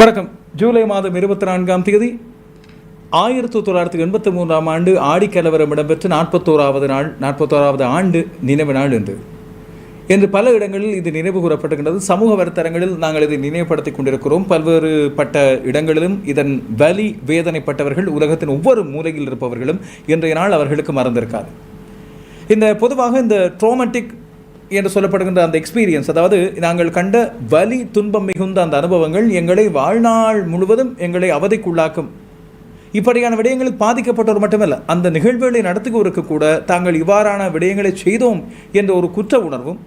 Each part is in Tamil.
வணக்கம். ஜூலை மாதம் இருபத்தி நான்காம் தேதி ஆயிரத்தி தொள்ளாயிரத்தி எண்பத்தி மூன்றாம் ஆண்டு ஆடிக்கலவரம் இடம்பெற்ற நாற்பத்தோராவது நாள் நாற்பத்தோராவது ஆண்டு நினைவு நாள் என்று. என்று பல இடங்களில் இது நினைவு கூறப்பட்டுகின்றது சமூக வலைத்தளங்களில் நாங்கள் இதை நினைவுபடுத்திக் கொண்டிருக்கிறோம். பல்வேறு பட்ட இடங்களிலும் இதன் வலி வேதனைப்பட்டவர்கள் உலகத்தின் ஒவ்வொரு மூலையில் இருப்பவர்களும் இன்றைய நாள் அவர்களுக்கு மறந்திருக்காது. இந்த பொதுவாக இந்த ட்ரோமெட்டிக் என்று சொல்லப்படுகின்ற அந்த எக்ஸ்பீரியன்ஸ் அதாவது நாங்கள் கண்ட வலி துன்பம் மிகுந்த அந்த அனுபவங்கள் எங்களை வாழ்நாள் முழுவதும் எங்களை அவதிக்குள்ளாக்கும். இப்படியான விடயங்களில் பாதிக்கப்பட்டவர் மட்டுமல்ல அந்த நிகழ்வுகளை நடத்துகிறவருக்கு கூட தாங்கள் இவ்வாறான விடயங்களை செய்தோம் என்ற ஒரு குற்ற உணர்வும்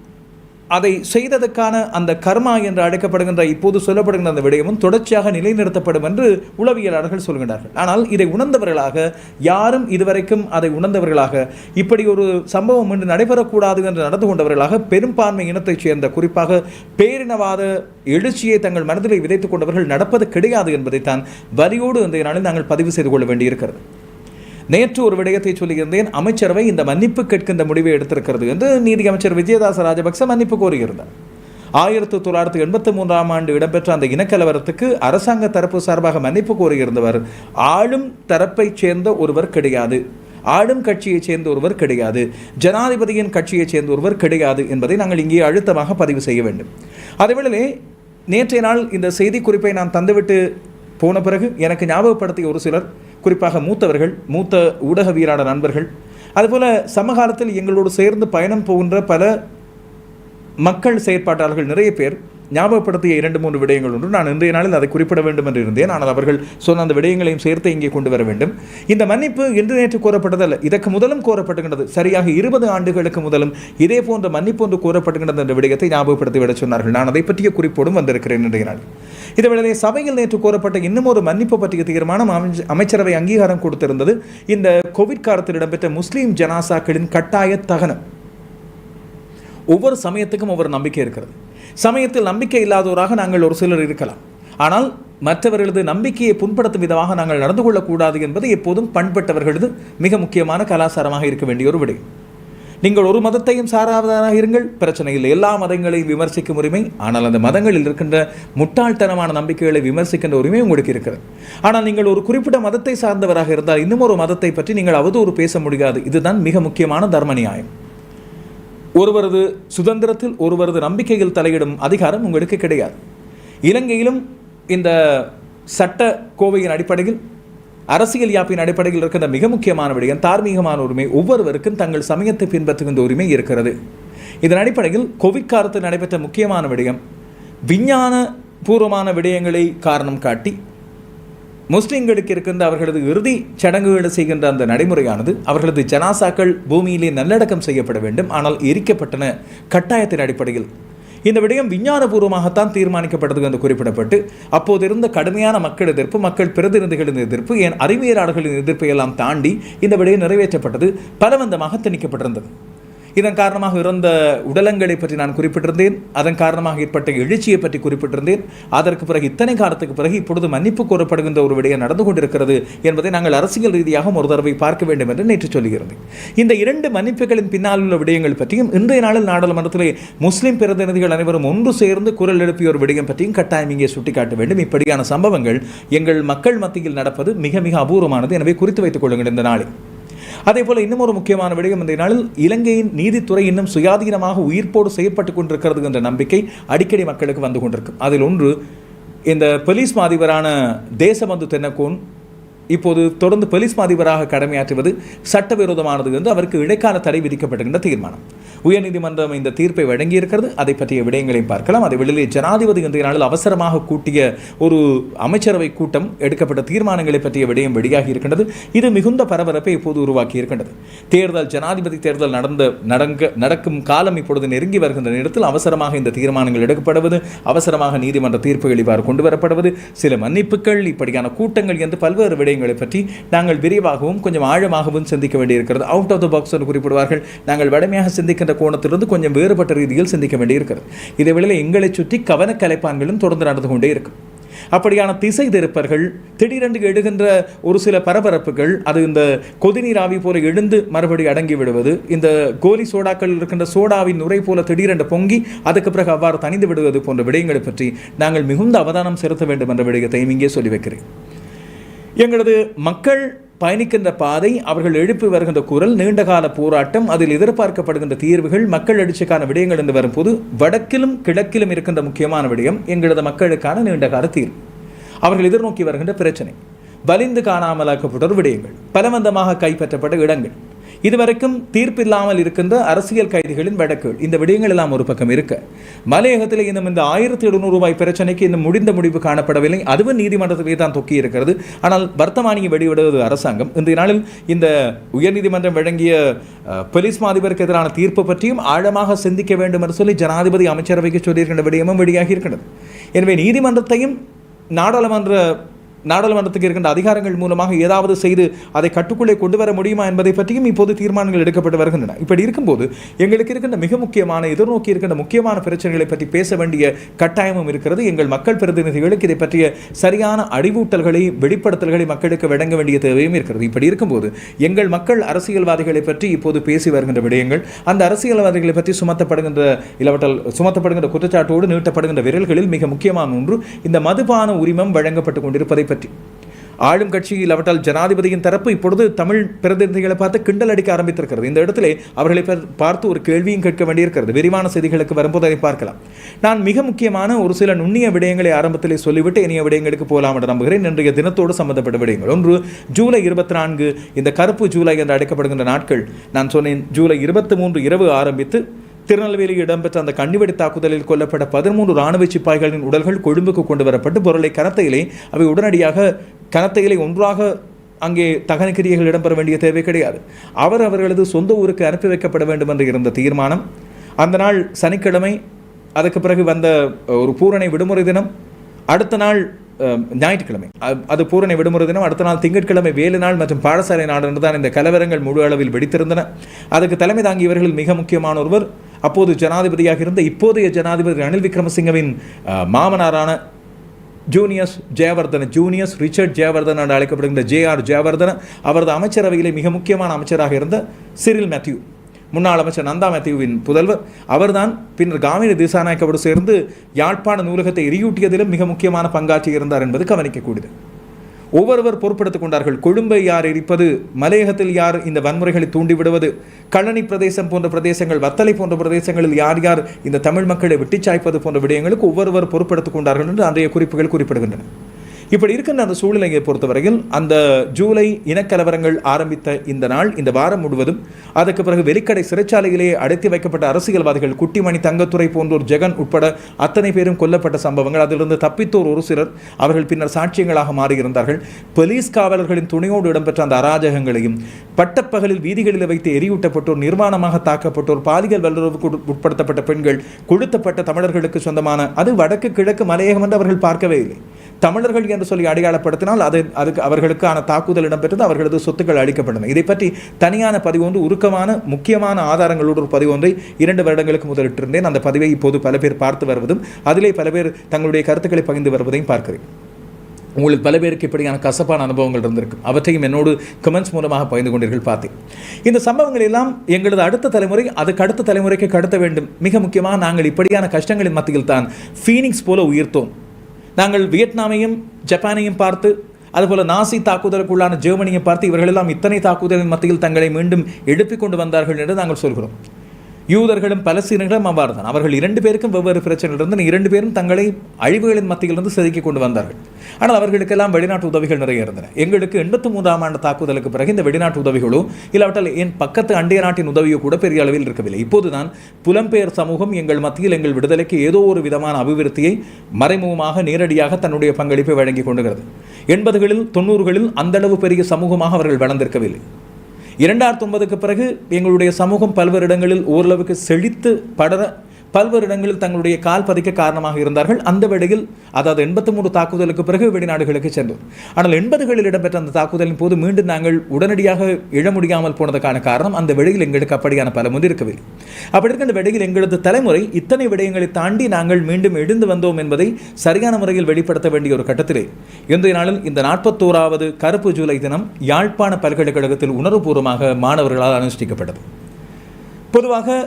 அதை செய்ததற்கான அந்த கர்மா என்று அழைக்கப்படுகின்ற இப்போது சொல்லப்படுகின்ற அந்த விடயமும் தொடர்ச்சியாக நிலைநிறுத்தப்படும் என்று உளவியலாளர்கள் சொல்கின்றார்கள். ஆனால் இதை உணர்ந்தவர்களாக யாரும் இதுவரைக்கும் அதை உணர்ந்தவர்களாக இப்படி ஒரு சம்பவம் இன்று நடைபெறக்கூடாது என்று நடந்து கொண்டவர்களாக பெரும்பான்மை இனத்தைச் சேர்ந்த குறிப்பாக பேரினவாத எழுச்சியை தங்கள் மனதிலே விதைத்துக் கொண்டவர்கள் நடப்பது கிடையாது என்பதைத்தான் வரியோடு இன்றைய நாளில் நாங்கள் பதிவு செய்து கொள்ள வேண்டியிருக்கிறது. நேற்று ஒரு விடயத்தை சொல்லியிருந்தேன். அமைச்சரவை இந்த மன்னிப்பு கேட்கின்ற முடிவை எடுத்திருக்கிறது என்று நீதி அமைச்சர் விஜயதாச ராஜபக்ச மன்னிப்பு கோரியிருந்தார். ஆயிரத்தி தொள்ளாயிரத்தி எண்பத்தி மூன்றாம் ஆண்டு இடம்பெற்ற அந்த இனக்கலவரத்துக்கு அரசாங்க தரப்பு சார்பாக மன்னிப்பு கோரியிருந்தவர். ஆளும் தரப்பைச் சேர்ந்த ஒருவர் கிடையாது. ஆளும் கட்சியைச் சேர்ந்த ஒருவர் கிடையாது. ஜனாதிபதியின் கட்சியைச் சேர்ந்த ஒருவர் கிடையாது என்பதை நாங்கள் இங்கே அழுத்தமாக பதிவு செய்ய வேண்டும். அதேவேளை நேற்றைய நாள் இந்த செய்தி குறிப்பை நான் தந்துவிட்டு போன பிறகு எனக்கு ஞாபகப்படுத்திய ஒரு சிலர் குறிப்பாக மூத்தவர்கள் மூத்த ஊடகவியலாளர் நண்பர்கள் அதுபோல் சமகாலத்தில் எங்களோடு சேர்ந்து பயணம் போகின்ற பல மக்கள் செயற்பாட்டாளர்கள் நிறைய பேர் ஞாபகப்படுத்திய இரண்டு மூன்று விடயங்கள் ஒன்று நான் இன்றைய நாளில் அதை குறிப்பிட வேண்டும் என்று இருந்தேன். ஆனால் அவர்கள் சொன்ன அந்த விடயங்களையும் சேர்த்து இங்கே கொண்டு வர வேண்டும். இந்த மன்னிப்பு இன்று நேற்று கோரப்பட்டதல்ல. இதற்கு முதலும் கோரப்பட்டுகின்றது. சரியாக இருபது ஆண்டுகளுக்கு முதலும் இதே போன்ற மன்னிப்பு ஒன்று கோரப்பட்டுகின்றது என்ற விடயத்தை ஞாபகப்படுத்தி விட சொன்னார்கள். நான் அதை பற்றிய குறிப்போடும் வந்திருக்கிறேன் இன்றைய நாள். இதேவேளை சபையில் நேற்று கோரப்பட்ட இன்னும் ஒரு மன்னிப்பு பற்றிய தீர்மானம் அமைச்சரவை அங்கீகாரம் கொடுத்திருந்தது. இந்த கோவிட் காலத்தில் இடம்பெற்ற முஸ்லீம் ஜனாசாக்களின் கட்டாய தகனம். ஒவ்வொரு சமயத்துக்கும் ஒவ்வொரு நம்பிக்கை இருக்கிறது. சமயத்தில் நம்பிக்கை இல்லாதவராக நாங்கள் ஒரு சிலர் இருக்கலாம். ஆனால் மற்றவர்களது நம்பிக்கையை புண்படுத்தும் விதமாக நாங்கள் நடந்து கொள்ளக்கூடாது என்பது எப்போதும் பண்பட்டவர்களது மிக முக்கியமான கலாச்சாரமாக இருக்க வேண்டிய ஒரு விடயம் நீங்கள் ஒரு மதத்தையும் சாராதவராக இருங்கள். பிரச்சனை இல்லை எல்லா மதங்களையும் விமர்சிக்கும் உரிமை ஆனால் அந்த மதங்களில் இருக்கின்ற முட்டாள்தனமான நம்பிக்கைகளை விமர்சிக்கின்ற உரிமை உங்களுக்கு இருக்கிறது. ஆனால் நீங்கள் ஒரு குறிப்பிட்ட மதத்தை சார்ந்தவராக இருந்தால் இன்னும் ஒரு மதத்தை பற்றி நீங்கள் அவதூறு பேச முடியாது. இதுதான் மிக முக்கியமான தர்ம நியாயம். ஒருவரது சுதந்திரத்தில் ஒருவரது நம்பிக்கையில் தலையிடும் அதிகாரம் உங்களுக்கு கிடையாது. இலங்கையிலும் இந்த சட்ட கோவையின் அடிப்படையில் அரசியல் யாப்பின் அடிப்படையில் இருக்கின்ற மிக முக்கியமான விடயம் தார்மீகமான உரிமை ஒவ்வொருவருக்கும் தங்கள் சமயத்தை பின்பற்றுகின்ற உரிமை இருக்கிறது. இதன் அடிப்படையில் கோவிட் காலத்தில் நடைபெற்ற முக்கியமான விடயம் விஞ்ஞான பூர்வமான விடயங்களை காரணம் காட்டி முஸ்லிம்களுக்கு இருக்கின்ற அவர்களது இறுதி சடங்குகளை செய்கின்ற அந்த நடைமுறையானது அவர்களது ஜனாசாக்கள் பூமியிலே நல்லடக்கம் செய்யப்பட வேண்டும் ஆனால் எரிக்கப்பட்டன கட்டாயத்தின் அடிப்படையில். இந்த விடயம் விஞ்ஞானபூர்வமாகத்தான் தீர்மானிக்கப்பட்டது என்று குறிப்பிடப்பட்டு அப்போது இருந்த கடுமையான மக்கள் எதிர்ப்பு மக்கள் பிரதிநிதிகளின் எதிர்ப்பு ஏன் அறிவியலாளர்களின் எதிர்ப்பை எல்லாம் தாண்டி இந்த விடயம் நிறைவேற்றப்பட்டது பலவந்தமாக திணிக்கப்பட்டிருந்தது. இதன் காரணமாக இறந்த உடலங்களை பற்றி நான் குறிப்பிட்டிருந்தேன். அதன் காரணமாக ஏற்பட்ட எழுச்சியை பற்றி குறிப்பிட்டிருந்தேன். அதற்கு பிறகு இத்தனை காலத்துக்கு பிறகு இப்பொழுது மன்னிப்பு கோரப்படுகின்ற ஒரு விடயம் நடந்து கொண்டிருக்கிறது என்பதை நாங்கள் அரசியல் ரீதியாக ஒரு தடவை பார்க்க வேண்டும் என்று நேற்று சொல்லியிருந்தேன். இந்த இரண்டு மன்னிப்புகளின் பின்னால் உள்ள விடயங்கள் பற்றியும் இன்றைய நாளில் நாடாளுமன்றத்திலே முஸ்லிம் பிரதிநிதிகள் அனைவரும் ஒன்று சேர்ந்து குரல் எழுப்பிய ஒரு விடயம் பற்றியும் கட்டாயம் இங்கே சுட்டிக்காட்ட வேண்டும். இப்படியான சம்பவங்கள் எங்கள் மக்கள் மத்தியில் நடப்பது மிக மிக அபூர்வமானது. எனவே குறித்து வைத்துக் கொள்ளுங்கள் இந்த நாளில். அதே போல இன்னும் ஒரு முக்கியமான விடயம் இந்த நாளில் இலங்கையின் நீதித்துறை இன்னும் சுயாதீனமாக உயிர்ப்போடு செயற்பட்டு கொண்டிருக்கிறது என்ற நம்பிக்கை அடிக்கடி மக்களுக்கு வந்து கொண்டிருக்கும். அதில் ஒன்று இந்த போலீஸ் மாதிபரான தேசபந்து தென்னக்கோன் இப்போது தொடர்ந்து போலீஸ் மாதிபராக கடமையாற்றுவது சட்டவிரோதமானது என்று அவருக்கு இடைக்கால தடை விதிக்கப்பட்டிருக்கின்ற தீர்மானம். உயர்நீதிமன்றம் இந்த தீர்ப்பை வழங்கியிருக்கிறது. அதை பற்றிய விடயங்களையும் பார்க்கலாம். அதை வெளியிலே ஜனாதிபதி இன்றைய நாளில் அவசரமாக கூட்டிய ஒரு அமைச்சரவை கூட்டம் எடுக்கப்பட்ட தீர்மானங்களை பற்றிய விடயம் வெளியாகி இருக்கின்றது. இது மிகுந்த பரபரப்பை இப்போது உருவாக்கி இருக்கின்றது. தேர்தல் ஜனாதிபதி தேர்தல் நடந்த நடங்க நடக்கும் காலம் இப்பொழுது நெருங்கி வருகின்ற நேரத்தில் அவசரமாக இந்த தீர்மானங்கள் எடுக்கப்படுவது அவசரமாக நீதிமன்ற தீர்ப்புகள் இவ்வாறு கொண்டு வரப்படுவது சில மன்னிப்புகள் இப்படியான கூட்டங்கள் என்று பல்வேறு விடயங்களை பற்றி நாங்கள் விரிவாகவும் கொஞ்சம் ஆழமாகவும் சிந்திக்க வேண்டியிருக்கிறது. அவுட் ஆஃப் த பாக்ஸ் என்று குறிப்பிடுவார்கள். நாங்கள் வடமையாக சிந்திக்கின்ற கோணத்திலிருந்து கொஞ்சம் வேறுபட்ட ரீதியில் சிந்திக்க வேண்டியிருக்கிறது. இதேவேளை எங்களை சுற்றி கவன கலைப்பான்களும் தொடர்ந்து நடந்து கொண்டே இருக்கும். அப்படியான திசை திருப்பர்கள் திடீரென்று எழுகின்ற ஒரு சில பரபரப்புகள் அது இந்த கொதிநீர் ஆவி போல எழுந்து மறுபடி அடங்கி விடுவது இந்த கோலி சோடாக்கள் இருக்கின்ற சோடாவின் நுரை போல திடீரென்று பொங்கி அதுக்கு பிறகு அவ்வாறு தணிந்து விடுவது போன்ற விடயங்களை பற்றி நாங்கள் மிகுந்த அவதானம் செலுத்த வேண்டும் என்ற விடயத்தையும் இங்கே சொல்லி வைக்கிறேன். எங்களது மக்கள் பயணிக்கின்ற பாதை அவர்கள் எழுப்பி வருகின்ற குரல் நீண்டகால போராட்டம் அதில் எதிர்பார்க்கப்படுகின்ற தீர்வுகள் மக்கள் எழுச்சிக்கான விடயங்கள் என்று வரும்போது வடக்கிலும் கிழக்கிலும் இருக்கின்ற முக்கியமான விடயம் எங்களது மக்களுக்கான நீண்டகால தீர்வு. அவர்கள் எதிர்நோக்கி வருகின்ற பிரச்சனை. வலிந்து காணாமலாக்கப்பட்ட விடயங்கள். பலவந்தமாக கைப்பற்றப்பட்ட இடங்கள். இதுவரைக்கும் தீர்ப்பில்லாமல் இருக்கின்ற அரசியல் கைதிகளின் வழக்குகள் இந்த விடயங்கள் எல்லாம் ஒரு பக்கம் இருக்கு. மலையகத்தில் இன்னும் இந்த ஆயிரத்தி எழுநூறு ரூபாய் பிரச்சனைக்கு இன்னும் முடிந்த முடிவு காணப்படவில்லை. அதுவும் நீதிமன்றத்திலே தான் தொக்கி இருக்கிறது. ஆனால் வர்த்தமானியை வெளியிடுவது அரசாங்கம். இன்றைய நாளில் இந்த உயர்நீதிமன்றம் வழங்கிய போலீஸ் மாதிபருக்கு எதிரான தீர்ப்பு பற்றியும் ஆழமாக சிந்திக்க வேண்டும் என்று சொல்லி ஜனாதிபதி அமைச்சரவைக்கு சொல்லியிருக்கின்ற விடயமும் வெளியாகி இருக்கிறது. எனவே நீதிமன்றத்தையும் நாடாளுமன்ற நாடாளுமன்றத்துக்கு இருக்கின்ற அதிகாரங்கள் மூலமாக ஏதாவது செய்து அதை கட்டுக்குள்ளே கொண்டு வர முடியுமா என்பதை பற்றியும் இப்போது தீர்மானங்கள் எடுக்கப்பட்டு வருகின்றன. இப்படி இருக்கும்போது எங்களுக்கு இருக்கின்ற மிக முக்கியமான எதிர்நோக்கி இருக்கின்ற முக்கியமான பிரச்சனைகளை பற்றி பேச வேண்டிய கட்டாயமும் இருக்கிறது. எங்கள் மக்கள் பிரதிநிதிகளுக்கு இதை பற்றிய சரியான அறிவூட்டல்களை வெளிப்படுத்தல்களை மக்களுக்கு வழங்க வேண்டிய தேவையும் இருக்கிறது. இப்படி இருக்கும்போது எங்கள் மக்கள் அரசியல்வாதிகளை பற்றி இப்போது பேசி வருகின்ற விடயங்கள் அந்த அரசியல்வாதிகளை பற்றி சுமத்தப்படுகின்ற இலவட்டல் சுமத்தப்படுகின்ற குற்றச்சாட்டோடு நீட்டப்படுகின்ற விரல்களில் மிக முக்கியமான ஒன்று இந்த மதுபான உரிமம் வழங்கப்பட்டு கொண்டிருப்பதை பற்றி. ஆளும் கட்சியில் அவற்றால் ஜனாதிபதியின் தரப்பு இப்பொழுது தமிழ் பிரதிநிதிகளை பார்த்து கிண்டல் அடிக்க ஆரம்பித்திருக்கிறது. இந்த இடத்திலே அவர்களை பார்த்து ஒரு கேள்வியும் கேட்க வேண்டியிருக்கிறது. விரிவான செய்திகளுக்கு வரும்போது அதை பார்க்கலாம். நான் மிக முக்கியமான ஒரு சில நுண்ணிய விடயங்களை ஆரம்பத்திலே சொல்லிவிட்டு இனிய விடயங்களுக்கு போகலாம் என்று நம்புகிறேன். இன்றைய தினத்தோடு சம்பந்தப்பட்ட விடயங்கள். ஒன்று ஜூலை இருபத்தி நான்கு இந்த கருப்பு ஜூலை என்று அழைக்கப்படுகின்ற நாட்கள். நான் சொன்னேன் ஜூலை இருபத்தி மூன்று இரவு ஆரம்பித்து திருநெல்வேலியில் இடம்பெற்ற அந்த கண்ணிவெடி தாக்குதலில் கொல்லப்பட்ட பதிமூன்று ராணுவ சிப்பாய்களின் உடல்கள் கொழும்புக்கு கொண்டு வரப்பட்டு பொருளை கனத்தையிலே அவை உடனடியாக கனத்தையிலே ஒன்றாக அங்கே தகனக்கிரியர்கள் இடம்பெற வேண்டிய தேவை கிடையாது. அவர் அவர்களது சொந்த ஊருக்கு அனுப்பி வைக்கப்பட வேண்டும் என்று இருந்த தீர்மானம். அந்த நாள் சனிக்கிழமை அதுக்கு பிறகு வந்த ஒரு பூரணை விடுமுறை தினம். அடுத்த நாள் ஞாயிற்றுக்கிழமை. அது பூரணை விடுமுறை தினம். அடுத்த நாள் திங்கட்கிழமை வேலை நாள் மற்றும் பாடசாலை நாள் தான் இந்த கலவரங்கள் முழு அளவில் வெடித்திருந்தன. அதுக்கு தலைமை தாங்கியவர்கள் மிக முக்கியமான ஒருவர் அப்போது ஜனாதிபதியாக இருந்த இப்போதைய ஜனாதிபதி ரணில் விக்ரமசிங்கவின் மாமனாரான Junius Jayewardene Junius Richard Jayewardene என்று அழைக்கப்படுகின்ற ஜே ஆர் ஜெயவர்தன அவரது அமைச்சரவையிலே மிக முக்கியமான அமைச்சராக இருந்த சிரில் மேத்யூ முன்னாள் அமைச்சர் நந்தா மேத்யூவின் புதல்வர். அவர்தான் பின்னர் காமினி திசாநாயக்கவோடு சேர்ந்து யாழ்ப்பாண நூலகத்தை எரியூட்டியதிலும் மிக முக்கியமான பங்காற்றி இருந்தார் என்பது கவனிக்கக்கூடியது. ஒவ்வொருவர் பொறுப்பெடுத்துக் கொண்டார்கள். கொழும்பை யார் எரிப்பது? மலையகத்தில் யார் இந்த வன்முறைகளை தூண்டிவிடுவது? கழனி பிரதேசம் போன்ற பிரதேசங்கள் வத்தலை போன்ற பிரதேசங்களில் யார் யார் இந்த தமிழ் மக்களை வெட்டிச்சாய்ப்பது போன்ற விடயங்களுக்கு ஒவ்வொருவர் பொறுப்பெடுத்துக் கொண்டார்கள் என்று அன்றைய குறிப்புகள் குறிப்பிடுகின்றன. இப்படி இருக்கின்ற அந்த சூழ்நிலையை பொறுத்தவரையில் அந்த ஜூலை இனக்கலவரங்கள் ஆரம்பித்த இந்த நாள் இந்த வாரம் முழுவதும் அதற்கு பிறகு வெளிக்கடை சிறைச்சாலையிலேயே அடைத்து வைக்கப்பட்ட அரசியல்வாதிகள் குட்டிமணி தங்கத்துறை போன்றோர் ஜெகன் உட்பட அத்தனை பேரும் கொல்லப்பட்ட சம்பவங்கள். அதிலிருந்து தப்பித்தோர் ஒரு சிலர் அவர்கள் பின்னர் சாட்சியங்களாக மாறியிருந்தார்கள். போலீஸ் காவலர்களின் துணையோடு இடம்பெற்ற அந்த அராஜகங்களையும் பட்டப்பகலில் வீதிகளில் வைத்து எரியூட்டப்பட்டோர் நிர்வாணமாக தாக்கப்பட்டோர் பாலியல் வல்லுறவுக்கு உட்படுத்தப்பட்ட பெண்கள் கொளுத்தப்பட்ட தமிழர்களுக்கு சொந்தமான அது வடக்கு கிழக்கு மலையகம் என்று அவர்கள் பார்க்கவே இல்லை. தமிழர்கள் என்று சொல்லி அடையாளப்படுத்தினால் அது அதுக்கு அவர்களுக்கான தாக்குதல் இடம்பெற்றது அவர்களது சொத்துக்கள் அளிக்கப்படும் இதை பற்றி தனியான பதிவு ஒன்று உருக்கமான முக்கியமான ஆதாரங்களோடு ஒரு பதிவு ஒன்றை இரண்டு வருடங்களுக்கு முதலிட்டிருந்தேன் அந்த பதிவை இப்போது பல பேர் பார்த்து வருவதும் அதிலே பல பேர் தங்களுடைய கருத்துக்களை பகிர்ந்து வருவதையும் பார்க்கிறேன். உங்களுக்கு பல பேருக்கு இப்படியான கசப்பான அனுபவங்கள் இருந்திருக்கும் அவற்றையும் என்னோடு கமெண்ட்ஸ் மூலமாக பகிர்ந்து கொண்டீர்கள் பார்த்தேன். இந்த சம்பவங்கள் எல்லாம் எங்களது அடுத்த தலைமுறை அதுக்கு அடுத்த தலைமுறைக்கு கடத்த வேண்டும். மிக முக்கியமாக நாங்கள் இப்படியான கஷ்டங்களின் மத்தியில் தான் ஃபீனிக்ஸ் போல உயிர்த்தோம். நாங்கள் வியட்நாமையும் ஜப்பானையும் பார்த்து அதுபோல நாசி தாக்குதலுக்குள்ளான ஜெர்மனியை பார்த்து இவர்களெல்லாம் இத்தனை தாக்குதலின் மத்தியில் தங்களை மீண்டும் எழுப்பிக் கொண்டு வந்தார்கள் என்று நாங்கள் சொல்கிறோம். யூதர்களும் பலஸ்தீனர்களும் அவ்வாறு தான் அவர்கள் இரண்டு பேருக்கும் வெவ்வேறு பிரச்சனைகள் இருந்து இரண்டு பேரும் தங்களை அழிவுகளின் மத்தியிலிருந்து செதுக்கி கொண்டு வந்தார்கள். ஆனால் அவர்களுக்கெல்லாம் வெளிநாட்டு உதவிகள் நிறைய இருந்தன. எங்களுக்கு எண்பத்தி மூன்றாம் ஆண்டு தாக்குதலுக்கு பிறகு இந்த வெளிநாட்டு உதவிகளோ இல்லாவிட்டால் என் பக்கத்து அண்டைய நாட்டின் உதவியோ கூட பெரிய அளவில் இருக்கவில்லை. இப்போதுதான் புலம்பெயர் சமூகம் எங்கள் மத்தியில் எங்கள் விடுதலைக்கு ஏதோ ஒரு விதமான அபிவிருத்தியை மறைமுகமாக நேரடியாக தன்னுடைய பங்களிப்பை வழங்கி கொண்டுகிறது. எண்பதுகளில் தொண்ணூறுகளில் அந்த அளவு பெரிய சமூகமாக அவர்கள் வளர்ந்திருக்கவில்லை. இரண்டாயிரத்தி ஒன்பதுக்கு பிறகு எங்களுடைய சமூகம் பல்வேறு இடங்களில் ஓரளவுக்கு செழித்து படர பல்வேறு இடங்களில் தங்களுடைய கால் பதிக்க காரணமாக இருந்தார்கள். அந்த வேளையில் அதாவது எண்பத்தி மூன்று தாக்குதலுக்கு பிறகு வெளிநாடுகளுக்கு சென்றோம் ஆனால் எண்பதுகளில் இடம்பெற்ற அந்த தாக்குதலின் போது மீண்டும் நாங்கள் உடனடியாக இழ முடியாமல் போனதுக்கான காரணம் அந்த வெளியில் எங்களுக்கு அப்படியான பல முன் இருக்கவில்லை. அப்படி இருக்க அந்த வெளியில் எங்களது தலைமுறை இத்தனை விடயங்களை தாண்டி நாங்கள் மீண்டும் எழுந்து வந்தோம் என்பதை சரியான முறையில் வெளிப்படுத்த வேண்டிய ஒரு கட்டத்திலே. இன்றைய நாளில் இந்த நாற்பத்தோராவது கருப்பு ஜூலை தினம் யாழ்ப்பாண பல்கலைக்கழகத்தில் உணர்வுபூர்வமாக மாணவர்களால் அனுஷ்டிக்கப்பட்டது. பொதுவாக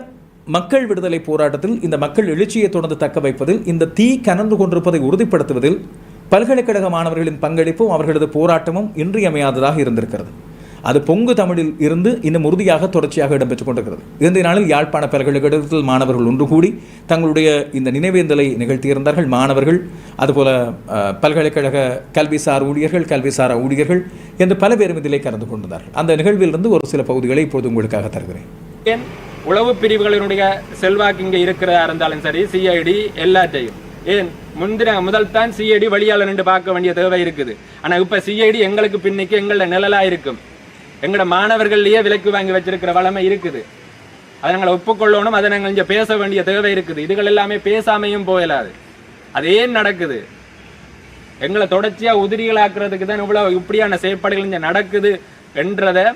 மக்கள் விடுதலை போராட்டத்தில் இந்த மக்கள் எழுச்சியை தொடர்ந்து தக்க வைப்பதில் இந்த தீ கனந்து கொண்டிருப்பதை உறுதிப்படுத்துவதில் பல்கலைக்கழக மாணவர்களின் பங்களிப்பும் அவர்களது போராட்டமும் இன்றியமையாததாக இருந்திருக்கிறது. அது பொங்கு தமிழில் இருந்து இன்னும் உறுதியாக தொடர்ச்சியாக இடம்பெற்றுக் கொண்டிருக்கிறது. இன்றைய நாளில் யாழ்ப்பாண பல்கலைக்கழகத்தில் மாணவர்கள் ஒன்று கூடி தங்களுடைய இந்த நினைவேந்தலை நிகழ்த்தியிருந்தார்கள் மாணவர்கள். அதுபோல அஹ், பல்கலைக்கழக கல்விசார் ஊழியர்கள் கல்விசார ஊழியர்கள் என்று பல பேரும் இதிலே கலந்து கொண்டிருந்தார்கள். அந்த நிகழ்விலிருந்து ஒரு சில பகுதிகளை இப்போது உங்களுக்காக தருகிறேன். உளவு பிரிவுகளினுடைய செல்வாக்கு இங்கே இருக்கிறதா இருந்தாலும் சரி சிஐடி எல்லாத்தையும். ஏன்? முந்தின முதல் தான் சிஐடி வழியால் நின்று பார்க்க வேண்டிய தேவை இருக்குது. ஆனால் இப்போ சிஐடி எங்களுக்கு பின்னிக்கு எங்களோட நிழலாக இருக்கும். எங்களோட மாணவர்கள்லேயே விலைக்கு வாங்கி வச்சிருக்கிற வளமை இருக்குது. அதை நாங்கள் ஒப்புக்கொள்ளணும் அதை நாங்கள் இங்கே பேச வேண்டிய தேவை இருக்குது. இதுகள் எல்லாமே பேசாமையும் போயலாது. அது ஏன் நடக்குது? எங்களை தொடர்ச்சியாக உதிரிகளாக்குறதுக்கு தான் இவ்வளோ இப்படியான செயற்பாடுகள் இங்கே நடக்குது என்றதை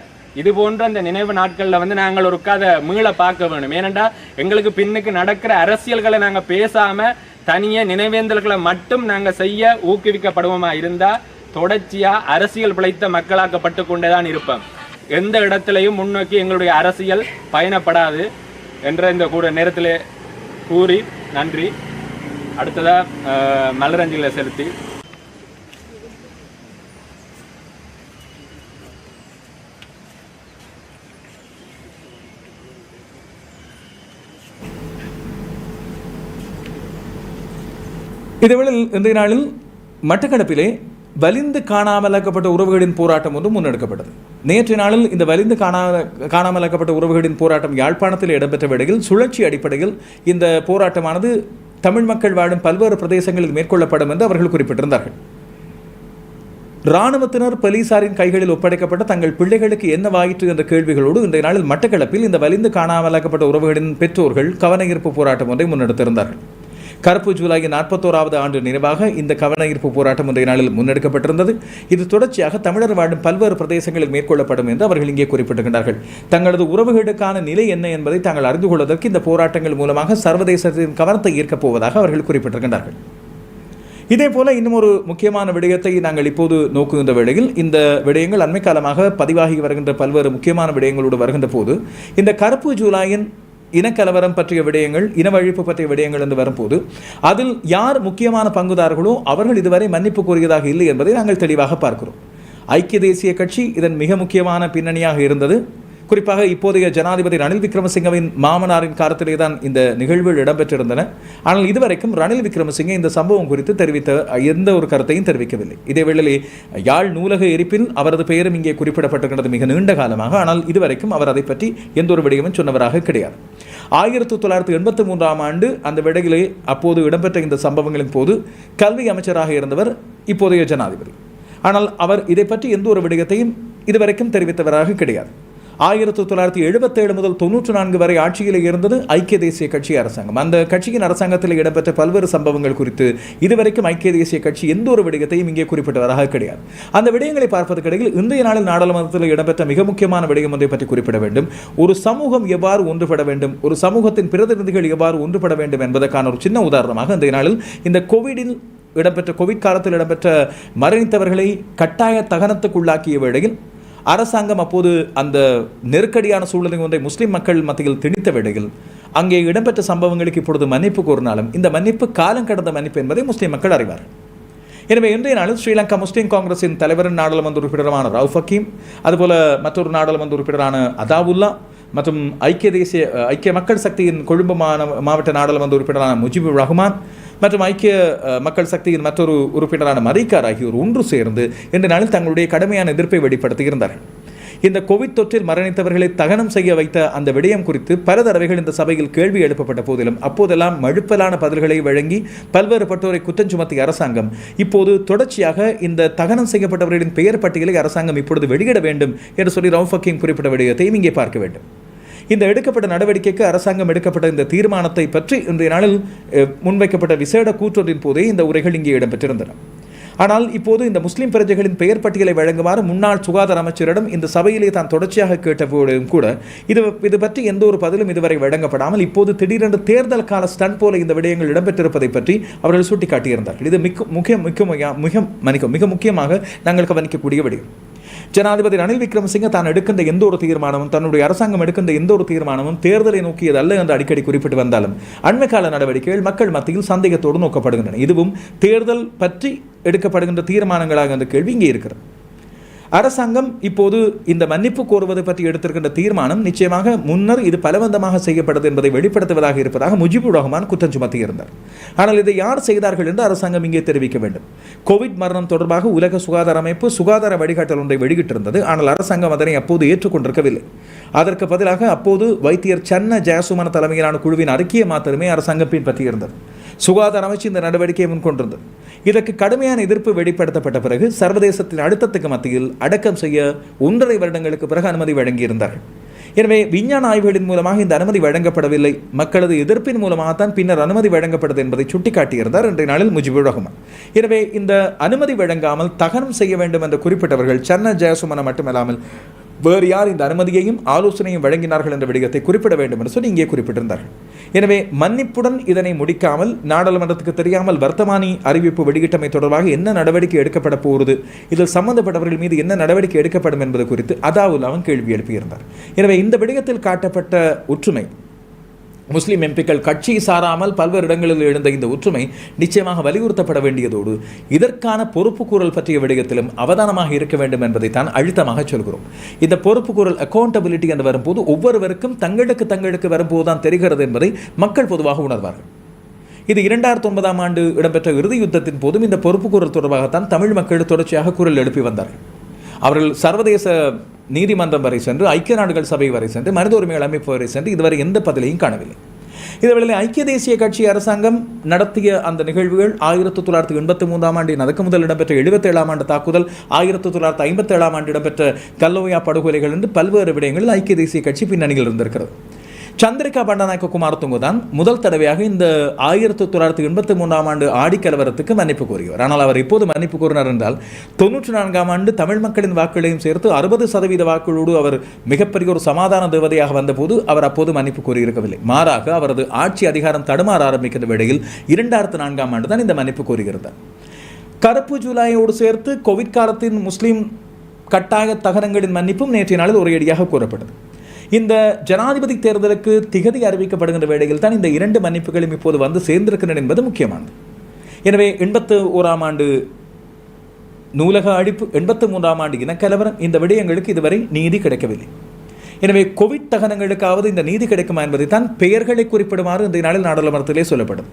இது போன்ற அந்த நினைவு நாட்களில் வந்து நாங்கள் ஒரு கதை மீள பார்க்க வேணும். ஏனென்றா எங்களுக்கு பின்னுக்கு நடக்கிற அரசியல்களை நாங்கள் பேசாம தனிய நினைவேந்தல்களை மட்டும் நாங்கள் செய்ய ஊக்குவிக்கப்படுவோமா இருந்தா தொடர்ச்சியா அரசியல் பிழைத்த மக்களாக்கப்பட்டு கொண்டேதான் இருப்போம். எந்த இடத்திலையும் முன்னோக்கி எங்களுடைய அரசியல் பயணப்படாது என்ற இந்த கூட நேரத்திலே கூறி நன்றி. அடுத்ததா மலரஞ்சியில் செலுத்தி இதேவேளை இன்றைய நாளில் மட்டக்களப்பிலே வலிந்து காணாமலாக்கப்பட்ட உறவுகளின் போராட்டம் ஒன்று முன்னெடுக்கப்பட்டது. நேற்றைய நாளில் இந்த வலிந்து காணா காணாமலாக்கப்பட்ட உறவுகளின் போராட்டம் யாழ்ப்பாணத்தில் இடம்பெற்ற வேளையில் சுழற்சி அடிப்படையில் இந்த போராட்டமானது தமிழ் மக்கள் வாழும் பல்வேறு பிரதேசங்களில் மேற்கொள்ளப்படும் என்று அவர்கள் குறிப்பிட்டிருந்தார்கள். இராணுவத்தினர் போலீசாரின் கைகளில் ஒப்படைக்கப்பட்ட தங்கள் பிள்ளைகளுக்கு என்ன வாயிற்று என்ற கேள்விகளோடு இன்றைய நாளில் மட்டக்களப்பில் இந்த வலிந்து காணாமலாக்கப்பட்ட உறவுகளின் பெற்றோர்கள் கவனஈர்ப்பு போராட்டம் ஒன்றை முன்னெடுத்திருந்தார்கள். கருப்பு ஜூலை நாற்பத்தோராவது ஆண்டு நினைவாக இந்த கவன ஈர்ப்பு போராட்டம் இன்றைய நாளில் முன்னெடுக்கப்பட்டிருந்தது. இது தொடர்ச்சியாக தமிழர் வாழும் பல்வேறு பிரதேசங்களில் மேற்கொள்ளப்படும் என்று அவர்கள் இங்கே குறிப்பிட்டிருக்கிறார்கள் தங்களது உறவுகளுக்கான நிலை என்ன என்பதை தாங்கள் அறிந்து கொள்வதற்கு இந்த போராட்டங்கள் மூலமாக சர்வதேசத்தின் கவனத்தை ஈர்க்கப் போவதாக அவர்கள் குறிப்பிட்டிருக்கிறார்கள் இதே போல இன்னும் ஒரு முக்கியமான விடயத்தை நாங்கள் இப்போது நோக்குகின்ற வேளையில் இந்த விடயங்கள் அண்மை காலமாக பதிவாகி வருகின்ற பல்வேறு முக்கியமான விடயங்களோடு வருகின்ற போது இந்த கருப்பு ஜூலாயின் இனக்கலவரம் பற்றிய விடயங்கள் இனவழிப்பு பற்றிய விடயங்கள் என்று வரும்போது அதில் யார் முக்கியமான பங்குதாரர்களோ அவர்கள் இதுவரை மன்னிப்பு கோரியதாக இல்லை என்பதை நாங்கள் தெளிவாக பார்க்கிறோம். ஐக்கிய தேசிய கட்சி இதன் மிக முக்கியமான பின்னணியாக இருந்தது. குறிப்பாக இப்போதைய ஜனாதிபதி ரணில் விக்ரமசிங்கவின் மாமனாரின் காலத்திலே தான் இந்த நிகழ்வுகள் இடம்பெற்றிருந்தன. ஆனால் இதுவரைக்கும் ரணில் விக்ரமசிங்கே இந்த சம்பவம் குறித்து தெரிவித்த எந்த ஒரு கருத்தையும் தெரிவிக்கவில்லை. இதேவேளையிலே யாழ் நூலக எரிப்பில் அவரது பெயரும் இங்கே குறிப்பிடப்பட்டிருக்கிறது மிக நீண்ட காலமாக. ஆனால் இதுவரைக்கும் அவர் அதை பற்றி எந்த ஒரு விடயமும் சொன்னவராக கிடையாது. ஆயிரத்தி தொள்ளாயிரத்தி எண்பத்தி மூன்றாம் ஆண்டு அந்த விடையிலே அப்போது இடம்பெற்ற இந்த சம்பவங்களின் போது கல்வி அமைச்சராக இருந்தவர் இப்போதைய ஜனாதிபதி. ஆனால் அவர் இதை பற்றி எந்த ஒரு விடயத்தையும் இதுவரைக்கும் தெரிவித்தவராக கிடையாது. ஆயிரத்தி தொள்ளாயிரத்தி எழுபத்தேழு முதல் தொன்னூற்று நான்கு வரை ஆட்சியில் இருந்தது ஐக்கிய தேசிய கட்சி அரசாங்கம். அந்த கட்சியின் அரசாங்கத்தில் இடம்பெற்ற பல்வேறு சம்பவங்கள் குறித்து இதுவரைக்கும் ஐக்கிய தேசிய கட்சி எந்த ஒரு விடயத்தையும் இங்கே குறிப்பிட்டவராக கிடையாது. அந்த விடயங்களை பார்ப்பதற்கிடையில் இன்றைய நாளில் நாடாளுமன்றத்தில் இடம்பெற்ற மிக முக்கியமான விடயம் ஒன்றை பற்றி குறிப்பிட வேண்டும். ஒரு சமூகம் எவ்வாறு ஒன்றுபட வேண்டும்? ஒரு சமூகத்தின் பிரதிநிதிகள் எவ்வாறு ஒன்றுபட வேண்டும் என்பதற்கான ஒரு சின்ன உதாரணமாக இன்றைய நாளில் இந்த கோவிடில் இடம்பெற்ற கோவிட் காலத்தில் இடம்பெற்ற மரணித்தவர்களை கட்டாய தகனத்துக்குள்ளாக்கிய வேளையில் அரசாங்கம் அப்போது அந்த நெருக்கடியான சூழ்நிலை ஒன்றை முஸ்லிம் மக்கள் மத்தியில் திணித்த வேளையில் அங்கே இடம்பெற்ற சம்பவங்களுக்கு இப்பொழுது மன்னிப்பு கூறினாலும் இந்த மன்னிப்பு காலம் கடந்த மன்னிப்பு என்பதை முஸ்லிம் மக்கள் அறிவார். எனவே இன்றைய நாளில் ஸ்ரீலங்கா முஸ்லீம் காங்கிரஸின் தலைவரின் நாடாளுமன்ற உறுப்பினரான ரவுஃப் ஹக்கீம் அதுபோல மற்றொரு நாடாளுமன்ற உறுப்பினரான அதாவுல்லா மற்றும் ஐக்கிய தேசிய ஐக்கிய மக்கள் சக்தியின் கொழும்பு மாவட்ட நாடாளுமன்ற உறுப்பினரான முஜிபுர் ரஹ்மான் மற்றும் ஐக்கிய மக்கள் சக்தியின் மற்றொரு உறுப்பினரான மரிக்கார் ஆகியோர் ஒன்று சேர்ந்து இன்று நாளில் தங்களுடைய கடுமையான எதிர்ப்பை வெளிப்படுத்தியிருந்தார்கள் இந்த கோவிட் தொற்றில் மரணித்தவர்களை தகனம் செய்ய வைத்த அந்த விடயம் குறித்து பல தடவைகள் இந்த சபையில் கேள்வி எழுப்பப்பட்ட போதிலும் அப்போதெல்லாம் மழுப்பலான பதில்களை வழங்கி பல்வேறு பட்டோரை குற்றம் சுமத்திய அரசாங்கம் இப்போது தொடர்ச்சியாக இந்த தகனம் செய்யப்பட்டவர்களின் பெயர் பட்டியலை அரசாங்கம் இப்பொழுது வெளியிட வேண்டும் என்று சொல்லி ரவுஃபக்கிங் குறிப்பிட்ட விடயத்தையும் இங்கே பார்க்க வேண்டும். இந்த எடுக்கப்பட்ட நடவடிக்கைக்கு அரசாங்கம் எடுக்கப்பட்ட இந்த தீர்மானத்தை பற்றி இன்றைய நாளில் முன்வைக்கப்பட்ட விசேட கூற்றொன்றின் போதே இந்த உரைகள் இங்கே இடம்பெற்றிருந்தன. ஆனால் இப்போது இந்த முஸ்லிம் பிரஜைகளின் பெயர் பட்டியலை வழங்குமாறு முன்னாள் சுகாதார அமைச்சரிடம் இந்த சபையிலே தான் தொடர்ச்சியாக கேட்டபோதும் கூட இது இது பற்றி எந்த ஒரு பதிலும் இதுவரை வழங்கப்படாமல் இப்போது திடீரென்று தேர்தல் கால ஸ்டன் போல இந்த விடயங்கள் இடம்பெற்றிருப்பதை பற்றி அவர்கள் சுட்டிக்காட்டியிருந்தார்கள். இது மிக முக்கிய மிக மிக மன்னிக்கும் மிக முக்கியமாக நாங்கள் கவனிக்கக்கூடிய விடயம். ஜனாதிபதி ரணில் விக்ரமசிங்க தான் எடுக்கின்ற எந்த ஒரு தீர்மானமும் தன்னுடைய அரசாங்கம் எடுக்கின்ற எந்த ஒரு தீர்மானமும் தேர்தலை நோக்கியது அல்ல என்று அடிக்கடி குறிப்பிட்டு வந்தாலும் அண்மைக்கால நடவடிக்கைகள் மக்கள் மத்தியில் சந்தேகத்தோடு நோக்கப்படுகின்றன. இதுவும் தேர்தல் பற்றி எடுக்கப்படுகின்ற தீர்மானங்களாக என்ற கேள்வி இங்கே இருக்கிறது. அரசாங்கம் இப்போது இந்த மன்னிப்பு கோருவது பற்றி எடுத்திருக்கின்ற தீர்மானம் நிச்சயமாக முன்னர் இது பலவந்தமாக செய்யப்பட்டது என்பதை வெளிப்படுத்துவதாக இருப்பதாக முஜிபுர் ரஹ்மான் குற்றம் சுமத்தியிருந்தார். ஆனால் இதை யார் செய்தார்கள் என்று அரசாங்கம் இங்கே தெரிவிக்க வேண்டும். கோவிட் மரணம் தொடர்பாக உலக சுகாதார அமைப்பு சுகாதார வழிகாட்டல் ஒன்றை வெளியிட்டிருந்தது. ஆனால் அரசாங்கம் அதனை அப்போது ஏற்றுக்கொண்டிருக்கவில்லை. அதற்கு பதிலாக அப்போது வைத்தியர் சன்ன ஜெயசுமன தலைமையிலான குழுவின் அறிக்கையை மாத்திரமே அரசாங்கம் பின்பற்றியிருந்தது. சுகாதார அமைச்சு இந்த நடவடிக்கையை முன்கொண்டிருந்தது. இதற்கு கடுமையான எதிர்ப்பு வெளிப்படுத்தப்பட்ட பிறகு சர்வதேசத்தின் அழுத்தத்துக்கு மத்தியில் அடக்கம் செய்ய ஒன்றரை வருடங்களுக்கு பிறகு அனுமதி வழங்கியிருந்தார்கள். எனவே விஞ்ஞான ஆய்வுகளின் மூலமாக இந்த அனுமதி வழங்கப்படவில்லை. மக்களது எதிர்ப்பின் மூலமாகத்தான் பின்னர் அனுமதி வழங்கப்பட்டது என்பதை சுட்டிக்காட்டியிருந்தார் இன்றைய நாளில் முஜிபுர் ரஹ்மான். எனவே இந்த அனுமதி வழங்காமல் தகனம் செய்ய வேண்டும் என்று குறிப்பிட்டவர்கள் சன்ன ஜெயசுமன மட்டுமல்லாமல் வேறு யார் இந்த அனுமதியையும் ஆலோசனையும் வழங்கினார்கள் என்ற விடயத்தை குறிப்பிட வேண்டும் என்று சொல்லி இங்கே குறிப்பிட்டிருந்தார்கள். எனவே மன்னிப்புடன் இதனை முடிக்காமல் நாடாளுமன்றத்துக்கு தெரியாமல் வர்த்தமானி அறிவிப்பு வெளியிட்டமை தொடர்பாக என்ன நடவடிக்கை எடுக்கப்பட போகிறது? இதில் சம்பந்தப்பட்டவர்கள் மீது என்ன நடவடிக்கை எடுக்கப்படும் என்பது குறித்து அதாவது அவன் கேள்வி எழுப்பியிருந்தார். எனவே இந்த விடயத்தில் காட்டப்பட்ட ஒற்றுமை முஸ்லீம் எம்பிக்கள் கட்சி சாராமல் பல்வேறு இடங்களில் எழுந்த இந்த ஒற்றுமை நிச்சயமாக வலியுறுத்தப்பட வேண்டியதோடு இதற்கான பொறுப்புக்கூறல் பற்றிய விடயத்திலும் அவதானமாக இருக்க வேண்டும் என்பதை தான் அழுத்தமாக சொல்கிறோம். இந்த பொறுப்புக்கூறல் அக்கௌண்டபிலிட்டி என்று வரும்போது ஒவ்வொருவருக்கும் தங்களுக்கு தங்களுக்கு வரும்போது தான் தெரிகிறது என்பதை மக்கள் பொதுவாக உணர்வார்கள். இது இரண்டாயிரத்தி ஒன்பதாம் ஆண்டு இடம்பெற்ற இறுதி யுத்தத்தின் போதும் இந்த பொறுப்புக்கூறல் தொடர்பாகத்தான் தமிழ் மக்கள் தொடர்ச்சியாக குரல் எழுப்பி வந்தார்கள். அவர்கள் சர்வதேச நீதிமன்றம் வரை சென்று ஐக்கிய நாடுகள் சபை வரை சென்று மனித உரிமைகள் அமைப்பு வரை சென்று இதுவரை எந்த பதிலையும் காணவில்லை. இதேவேளை ஐக்கிய தேசிய கட்சி அரசாங்கம் நடத்திய அந்த நிகழ்வுகள் ஆயிரத்தி தொள்ளாயிரத்தி எண்பத்தி மூன்றாம் ஆண்டு அதுக்கு முதல் இடம்பெற்ற எழுபத்தேழாம் ஆண்டு தாக்குதல் ஆயிரத்தி தொள்ளாயிரத்தி ஐம்பத்தேழாம் ஆண்டு இடம்பெற்ற கல்லோயா படுகொலைகள் என்று பல்வேறு விடயங்களில் ஐக்கிய தேசிய கட்சி பின்னணியில் இருந்திருக்கிறது. சந்திரிகா பண்டநாயக்க குமாரத்துங்க தான் முதல் தடவையாக இந்த ஆயிரத்தி தொள்ளாயிரத்தி எண்பத்தி மூன்றாம் ஆண்டு ஆடி கலவரத்துக்கு மன்னிப்பு கோரியவர் ஆனால் அவர் இப்போது மன்னிப்பு கோரினார் என்றால் தொன்னூற்றி நான்காம் ஆண்டு தமிழ் மக்களின் வாக்குகளையும் சேர்த்து அறுபது சதவீத வாக்குகளோடு அவர் மிகப்பெரிய ஒரு சமாதான தேவதையாக வந்தபோது அவர் அப்போது மன்னிப்பு கோரியிருக்கவில்லை மாறாக அவரது ஆட்சி அதிகாரம் தடுமாற ஆரம்பிக்கிற வேளையில் இரண்டாயிரத்து நான்காம் ஆண்டு தான் இந்த மன்னிப்பு கூறுகிறது. கருப்பு ஜூலாயோடு சேர்த்து கோவிட் காலத்தின் முஸ்லீம் கட்டாய தகனங்களின் மன்னிப்பும் நேற்றைய நாளில் ஒரேடியாக கூறப்பட்டது. இந்த ஜனாதிபதி தேர்தலுக்கு திகதி அறிவிக்கப்படுகின்ற வேளையில் தான் இந்த இரண்டு மன்னிப்புகளும் இப்போது வந்து சேர்ந்திருக்கின்றன என்பது முக்கியமானது. எனவே எண்பத்து ஓராம் ஆண்டு நூலக அழிப்பு எண்பத்து மூன்றாம் ஆண்டு இனக்கலவரம் இந்த விடயங்களுக்கு இதுவரை நீதி கிடைக்கவில்லை. எனவே கோவிட் தகனங்களுக்காவது இந்த நீதி கிடைக்குமா என்பதை தான் பெயர்களை குறிப்பிடுமாறு இந்த நாளில் நாடாளுமன்றத்திலே சொல்லப்படும்.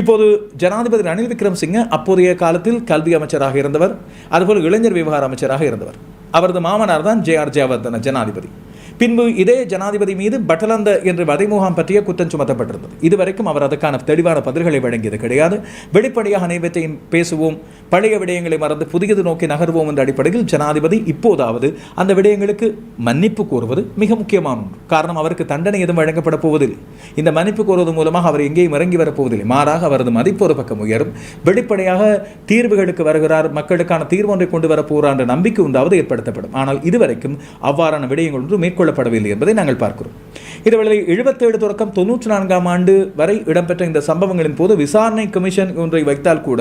இப்போது ஜனாதிபதி ரணில் விக்ரம்சிங்க அப்போதைய காலத்தில் கல்வி அமைச்சராக இருந்தவர் அதுபோல் இளைஞர் விவகார அமைச்சராக இருந்தவர். அவரது மாமனார் தான் ஜே ஆர் ஜெயவர்தன ஜனாதிபதி. பின்பு இதே ஜனாதிபதி மீது பட்டலந்த என்று வதைமுகாம் பற்றிய குற்றம் சுமத்தப்பட்டிருந்தது. இதுவரைக்கும் அவர் அதற்கான தெளிவான பதில்களை வழங்கியது கிடையாது. வெளிப்படையாக அனைவற்றையும் பேசுவோம். பழைய விடயங்களை மறந்து புதியது நோக்கி நகர்வோம் என்ற அடிப்படையில் ஜனாதிபதி இப்போதாவது அந்த விடயங்களுக்கு மன்னிப்பு கோருவது மிக முக்கியமான ஒன்று காரணம் அவருக்கு தண்டனை எதுவும் வழங்கப்பட போவதில்லை. இந்த மன்னிப்பு கோருவது மூலமாக அவர் எங்கேயும் இறங்கி வரப்போவதில்லை மாறாக அவரது மதிப்பு ஒரு பக்கம் உயரும். வெளிப்படையாக தீர்வுகளுக்கு வருகிறார். மக்களுக்கான தீர்வு ஒன்றை கொண்டு வரப்போகிறார் என்ற நம்பிக்கை உண்டாவது ஏற்படுத்தப்படும். ஆனால் இதுவரைக்கும் அவ்வாறான விடயங்கள் ஒன்று மேற்கொள்ள மேற்கொள்ளப்படவில்லை என்பதை நாங்கள் பார்க்கிறோம். இதுவேளை எழுபத்தேழு தொடக்கம் தொன்னூற்றி நான்காம் ஆண்டு வரை இடம்பெற்ற இந்த சம்பவங்களின் போது விசாரணை கமிஷன் ஒன்றை வைத்தால் கூட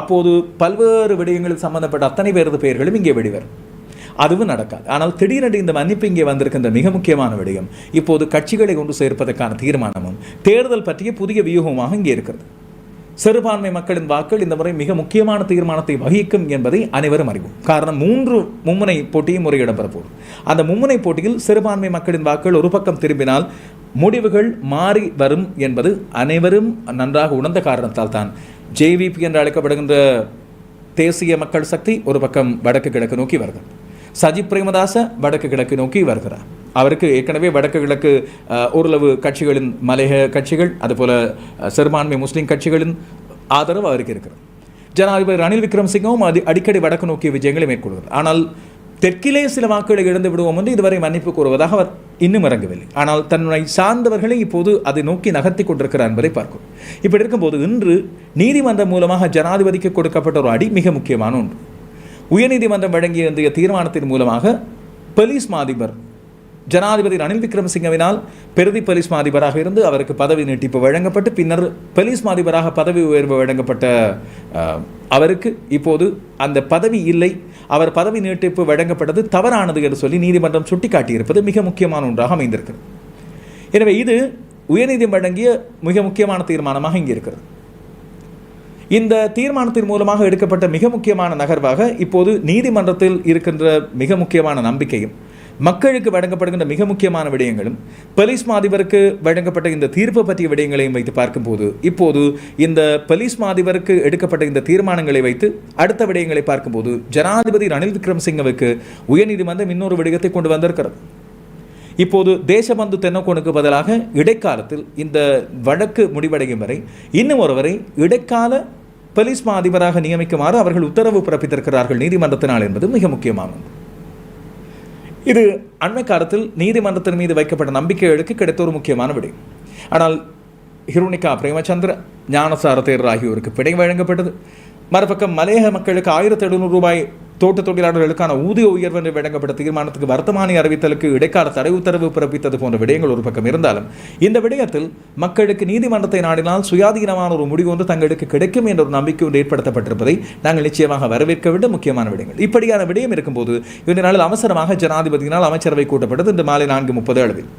அப்போது பல்வேறு விடயங்களில் சம்பந்தப்பட்ட அத்தனை பேரது பெயர்களும் இங்கே வெளிவரும். அதுவும் நடக்காது. ஆனால் திடீரென்று இந்த மன்னிப்பு இங்கே வந்திருக்கின்ற மிக முக்கியமான விடயம் இப்போது கட்சிகளை கொண்டு சேர்ப்பதற்கான தீர்மானமும் தேர்தல் பற்றிய புதிய வியூகமாக இங்கே இருக்கிறது. சிறுபான்மை மக்களின் வாக்கள் இந்த முறை மிக முக்கியமான தீர்மானத்தை வகிக்கும் என்பதை அனைவரும் அறிவோம். காரணம் மூன்று மும்முனை போட்டியும் முறை இடம்பெறப்போகுது. அந்த மும்முனை போட்டியில் சிறுபான்மை மக்களின் வாக்கள் ஒரு பக்கம் திரும்பினால் முடிவுகள் மாறி வரும் என்பது அனைவரும் நன்றாக உணர்ந்த காரணத்தால் தான் ஜேவிபி என்று அழைக்கப்படுகின்ற தேசிய மக்கள் சக்தி ஒரு பக்கம் வடக்கு கிழக்கு நோக்கி வருகிறது. சஜித் பிரேமதாச வடக்கு கிழக்கு நோக்கி வருகிறார். அவருக்கு ஏற்கனவே வடக்கு கிழக்கு ஓரளவு கட்சிகளின் மலையக கட்சிகள் அதுபோல சிறுபான்மை முஸ்லீம் கட்சிகளின் ஆதரவு அவருக்கு இருக்கிறது. ஜனாதிபதி ரணில் விக்ரமசிங்கவும் அது அடிக்கடி வடக்கு நோக்கிய விஜயங்களை மேற்கொள்கிறார். ஆனால் தெற்கிலே சில வாக்குகளை இழந்து விடுவோம் என்று இதுவரை மன்னிப்பு கூறுவதாக அவர் இன்னும் இறங்கவில்லை. ஆனால் தன்னை சார்ந்தவர்களை இப்போது அதை நோக்கி நகர்த்தி கொண்டிருக்கிறார் என்பதை பார்க்கும் இப்படி இருக்கும்போது இன்று நீதிமன்றம் மூலமாக ஜனாதிபதிக்கு கொடுக்கப்பட்ட ஒரு அடி மிக முக்கியமான ஒன்று. உயர்நீதிமன்றம் வழங்கிய இன்றைய தீர்மானத்தின் மூலமாக போலீஸ் மாதிபர் ஜனாதிபதி ரணில் விக்ரமசிங்கவினால் பிரதி போலீஸ் மாதிபராக இருந்து அவருக்கு பதவி நீட்டிப்பு வழங்கப்பட்டு பின்னர் போலீஸ் மாதிபராக பதவி உயர்வு வழங்கப்பட்ட அவருக்கு இப்போது அந்த பதவி இல்லை. அவர் பதவி நீட்டிப்பு வழங்கப்பட்டது தவறானது என்று சொல்லி நீதிமன்றம் சுட்டிக்காட்டியிருப்பது மிக முக்கியமான ஒன்றாக அமைந்திருக்கிறது. எனவே இது உயர்நீதிமன்றம் வழங்கிய மிக முக்கியமான தீர்மானமாக இங்கே இருக்கிறது. இந்த தீர்மானத்தின் மூலமாக எடுக்கப்பட்ட மிக முக்கியமான நகர்வாக இப்போது நீதிமன்றத்தில் இருக்கின்ற மிக முக்கியமான நம்பிக்கையும் மக்களுக்கு வழங்கப்படுகின்ற மிக முக்கியமான விடயங்களும் பலிஸ் மாதிபருக்கு வழங்கப்பட்ட இந்த தீர்ப்பு பற்றிய விடயங்களையும் வைத்து பார்க்கும்போது இப்போது இந்த பலிஸ் மாதிபருக்கு எடுக்கப்பட்ட இந்த தீர்மானங்களை வைத்து அடுத்த விடயங்களை பார்க்கும்போது ஜனாதிபதி ரணில் விக்ரமசிங்கவுக்கு உயர்நீதிமன்றம் இன்னொரு விடயத்தை கொண்டு வந்திருக்கிறது. இப்போது தேசபந்து தென்னக்கோனுக்கு பதிலாக இடைக்காலத்தில் இந்த வழக்கு முடிவடையும் வரை இன்னும் ஒருவரை இடைக்கால பலிஸ் மா அதிபராக நியமிக்குமாறு அவர்கள் உத்தரவு பிறப்பித்திருக்கிறார்கள் நீதிமன்றத்தினால் என்பது மிக முக்கியமானது. இது அண்மை காலத்தில் நீதிமன்றத்தின் மீது வைக்கப்பட்ட நம்பிக்கைகளுக்கு கிடைத்த ஒரு முக்கியமான விடயம் ஆனால் ஹிருணிகா பிரேமச்சந்திர ஞானசார தேரர் ஆகியோருக்கு பிணை வழங்கப்பட்டது. மறுபக்கம் மலையக மக்களுக்கு ஆயிரத்தி எழுநூறு ரூபாய் தோட்ட தொழிலாளர்களுக்கான ஊதிய உயர்வு என்று வழங்கப்பட்ட தீர்மானத்துக்கு வர்த்தமானி அறிவித்தலுக்கு இடைக்கால தடை உத்தரவு பிறப்பித்தது போன்ற விடயங்கள் ஒரு பக்கம் இருந்தாலும் இந்த விடயத்தில் மக்களுக்கு நீதிமன்றத்தை நாடினால் சுயாதீனமான ஒரு முடிவு ஒன்று தங்களுக்கு கிடைக்கும் என்ற ஒரு நம்பிக்கை ஒன்று ஏற்படுத்தப்பட்டிருப்பதை நாங்கள் நிச்சயமாக வரவேற்க வேண்டும். முக்கியமான விடயங்கள். இப்படியான விடயம் இருக்கும்போது இந்த நாளில் அவசரமாக ஜனாதிபதியினால் அமைச்சரவை கூட்டப்பட்டது. இந்த மாலை நான்கு முப்பது அளவில்.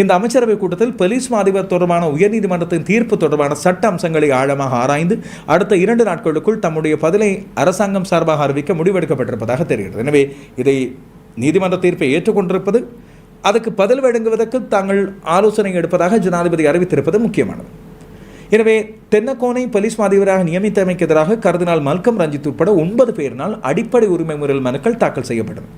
இந்த அமைச்சரவை கூட்டத்தில் பொலிஸ் மாதிபர் தொடர்பான உயர்நீதிமன்றத்தின் தீர்ப்பு தொடர்பான சட்ட அம்சங்களை ஆழமாக ஆராய்ந்து அடுத்த இரண்டு நாட்களுக்குள் தம்முடைய பதிலை அரசாங்கம் சார்பாக அறிவிக்க முடிவெடுக்கப்பட்டிருப்பதாக தெரிகிறது. எனவே இதை நீதிமன்ற தீர்ப்பை ஏற்றுக்கொண்டிருப்பது அதுக்கு பதில் வழங்குவதற்கு தாங்கள் ஆலோசனை எடுப்பதாக ஜனாதிபதி அறிவித்திருப்பது முக்கியமானது. எனவே தென்னக்கோனை போலீஸ் மாதிபராக நியமித்தமைக்கு எதிராக கருதினால் மல்கம் ரஞ்சித் உட்பட ஒன்பது பேரினால் அடிப்படை உரிமை முறையில் மனுக்கள் தாக்கல் செய்யப்பட்டது.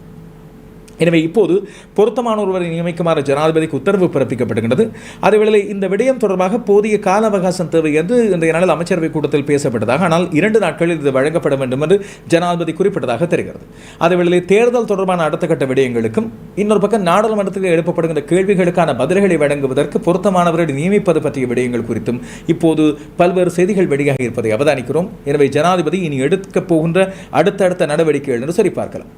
எனவே இப்போது பொருத்தமான ஒருவரை நியமிக்குமாறு ஜனாதிபதிக்கு உத்தரவு பிறப்பிக்கப்படுகின்றது. அதேவேளை இந்த விடயம் தொடர்பாக போதிய கால அவகாசம் தேவை என்று இன்றைய நாளில் அமைச்சரவை கூட்டத்தில் பேசப்பட்டதாக ஆனால் இரண்டு நாட்களில் இது வழங்கப்பட வேண்டும் என்று ஜனாதிபதி குறிப்பிட்டதாக தெரிகிறது. அதேவேளை தேர்தல் தொடர்பான அடுத்த கட்ட விடயங்களுக்கும் இன்னொரு பக்கம் நாடாளுமன்றத்தில் எழுப்பப்படுகின்ற கேள்விகளுக்கான பதில்களை வழங்குவதற்கு பொருத்தமானவர்களை நியமிப்பது பற்றிய விடயங்கள் குறித்தும் இப்போது பல்வேறு செய்திகள் வெளியாகி இருப்பதை அவதானிக்கிறோம். எனவே ஜனாதிபதி இனி எடுக்கப் போகின்ற அடுத்தடுத்த நடவடிக்கைகள் என்று சரி பார்க்கலாம்.